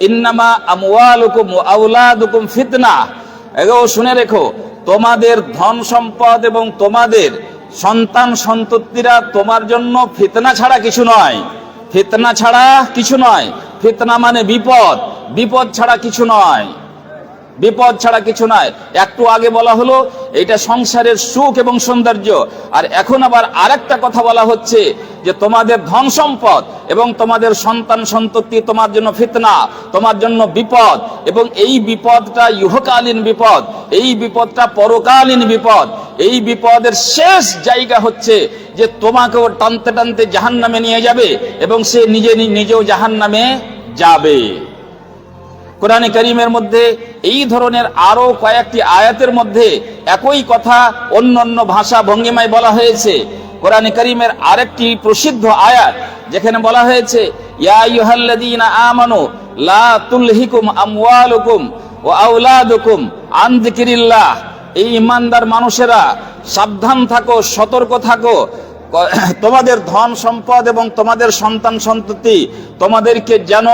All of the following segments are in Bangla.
ইন্নামা আমওয়ালুকুম ওয়া আওলাদুকুম ফিতনা। এগো, শুনে রেখো, তোমাদের ধন সম্পদ এবং তোমাদের সন্তান সন্ততিরা তোমার জন্য ফিতনা ছাড়া কিছু নয়। ফিতনা ছাড়া কিছু নয়। ফিতনা মানে বিপদ। বিপদ ছাড়া কিছু নয়। বিপদ ছাড়া কিছু নয়। একটু আগে বলা হলো এটা সংসারের সুখ এবং সৌন্দর্য। আর এখন আবার আরেকটা কথা বলা হচ্ছে যে তোমাদের ধন সম্পদ এবং তোমাদের সন্তান সন্ততি তোমার জন্য ফিতনা, তোমার জন্য বিপদ এবং এই বিপদটা ইহকালীন বিপদ, এই বিপদটা পরকালীন বিপদ, এই বিপদের শেষ জায়গা হচ্ছে যে তোমাকেও টানতে টানতে জাহান নামে নিয়ে যাবে এবং সে নিজে নিজেও জাহান নামে যাবে। কোরআনে করিমের মধ্যে এই ধরনের আরও কয়েকটি আয়াতের মধ্যে একই কথা অন্য অন্য ভাষা ভঙ্গিমায় বলা হয়েছে। কোরআনে করিমের আরেকটি প্রসিদ্ধ আয়াত যেখানে বলা হয়েছে, ইয়া লা আন এই ইমানদার মানুষেরা, সাবধান থাকো, সতর্ক থাকো। তোমাদের ধন সম্পদ এবং তোমাদের সন্তান সন্ততি তোমাদেরকে যেন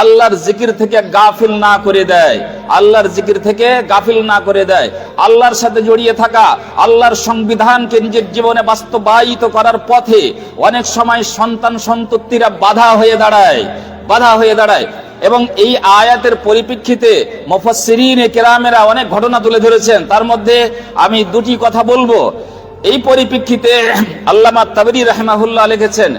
আল্লাহর জিকির থেকে গাফিল না করে দেয়। আল্লাহর জিকির থেকে গাফিল না করে দেয়। আল্লাহর সাথে জড়িয়ে থাকা, আল্লাহর সংবিধানকে নিজের জীবনে বাস্তবায়িত করার পথে অনেক সময় সন্তান সন্ততিরা বাধা হয়ে দাঁড়ায়, বাধা হয়ে দাঁড়ায়। এবং এই আয়াতের পরিপ্রেক্ষিতে মুফাসসিরিন কেরামেরা অনেক ঘটনা তুলে ধরেছেন। তার মধ্যে আমি দুটি কথা বলব। এই পরিপ্রেক্ষিতে আল্লামা তাবরি রাহমাহুল্লাহ লিখেছেন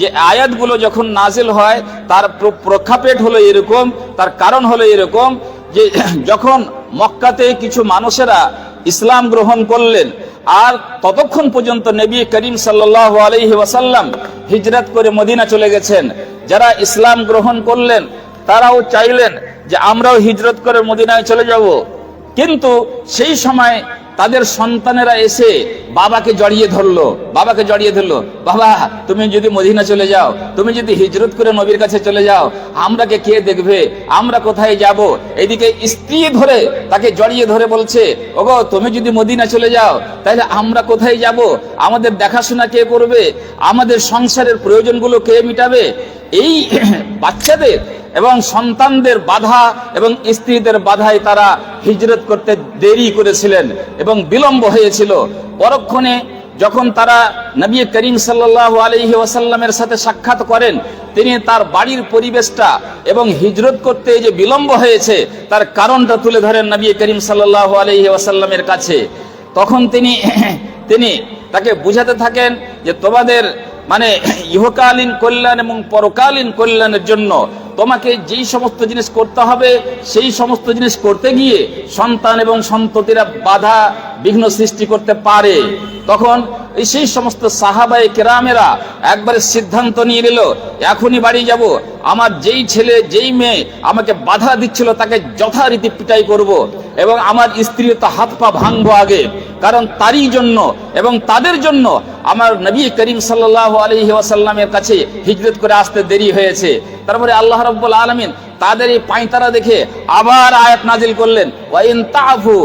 যে আয়াতগুলো যখন নাজিল হয়, তার প্রক্ষাপেট হলো এরকম, তার কারণ হলো এরকম যে যখন মক্কাতে কিছু মানুষেরা ইসলাম গ্রহণ করলেন আর ততক্ষণ পর্যন্ত নবী করিম সাল্লাল্লাহু আলাইহি ওয়াসাল্লাম হিজরত করে মদিনা চলে গেছেন, যারা ইসলাম গ্রহণ করলেন, তারাও চাইলেন যে আমরাও হিজরত করে মদিনায় চলে যাব। কিন্তু সেই সময় তাদের সন্তানেরা এসে বাবাকে জড়িয়ে ধরলো, বাবাকে জড়িয়ে ধরলো। বাবা, তুমি যদি মদিনা চলে যাও, তুমি যদি হিজরত করে নবীর কাছে চলে যাও আমরাকে কে দেখবে? আমরা কোথায় যাব? এদিকে স্ত্রী ধরে তাকে জড়িয়ে ধরে বলছে, ওগো, তুমি যদি মদিনা চলে যাও, তাহলে আমরা কোথায় যাব? আমাদের দেখাশোনা কে করবে? আমাদের সংসারের প্রয়োজনগুলো কে মিটাবে? এই বাচ্চাদের এবং সন্তানদের বাধা এবং স্ত্রীদের বাধায় তারা হিজরত করতে দেরি করেছিলেন এবং বিলম্ব হয়েছিল। পরক্ষণে যখন তারা নবী করিম সাল্লাল্লাহু আলাইহি ওয়াসাল্লামের সাথে সাক্ষাৎ করেন, তিনি তার বাড়ির পরিবেশটা এবং হিজরত করতে যে বিলম্ব হয়েছে, তার কারণটা তুলে ধরেন নবী করিম সাল্লাল্লাহু আলাইহি ওয়াসাল্লামের কাছে। তখন তিনি তিনি তাকে বুঝাতে থাকেন যে তোমাদের মানে ইহকালীন কল্যাণ এবং পরকালীন কল্যাণের জন্য তোমাকে যেই সমস্ত জিনিস করতে হবে, সেই সমস্ত জিনিস করতে গিয়ে সন্তান এবং সন্ততিরা বাধা, বিঘ্ন সৃষ্টি করতে পারে। তখন সেই সমস্ত সাহাবাই কেরামেরা একবারে সিদ্ধান্ত নিয়ে নিল, এখনই বাড়ি যাব। আমার যেই ছেলে, যেই মেয়ে আমাকে বাধা দিচ্ছিল, তাকে যথারীতি পিটাই করব এবং আমার স্ত্রী তো হাত পা ভাঙবো আগে। কারণ তারই জন্য এবং তাদের জন্য আমার নবী করিম সাল্লাহ আলহি ওয়াসাল্লামের কাছে হিজরত করে আসতে দেরি হয়েছে। তারপরে আল্লাহ রব্বুল আলমিন তাদের এই পাঁইতারা দেখে আবার আয়াত নাজিল করলেন ওয়াইন তাফু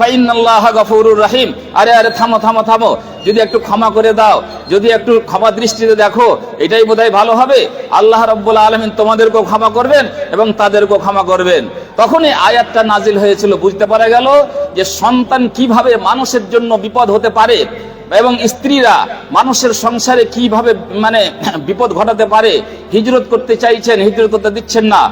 ফাইনাল্লাহা রহিম। আরে আরে, থামো থামো থামো। যদি একটু ক্ষমা করে দাও, যদি একটু ক্ষমা দৃষ্টিতে দেখো, এটাই বোধহয় ভালো হবে। আল্লাহ রব্বুল আলমিন তোমাদেরকেও ক্ষমা করবেন এবং তাদেরকেও ক্ষমা করবেন। তখনই আয়াতটা নাজিল হয়েছিল, বুঝতে পারা গেল যে সন্তান কীভাবে মানুষের জন্য বিপদ হতে পারে এবং স্ত্রীরা মানুষের সংসারে কীভাবে মানে বিপদ ঘটাতে পারে। হিজরত করতে চাইছেন, হিজরত করতে দিচ্ছেন না।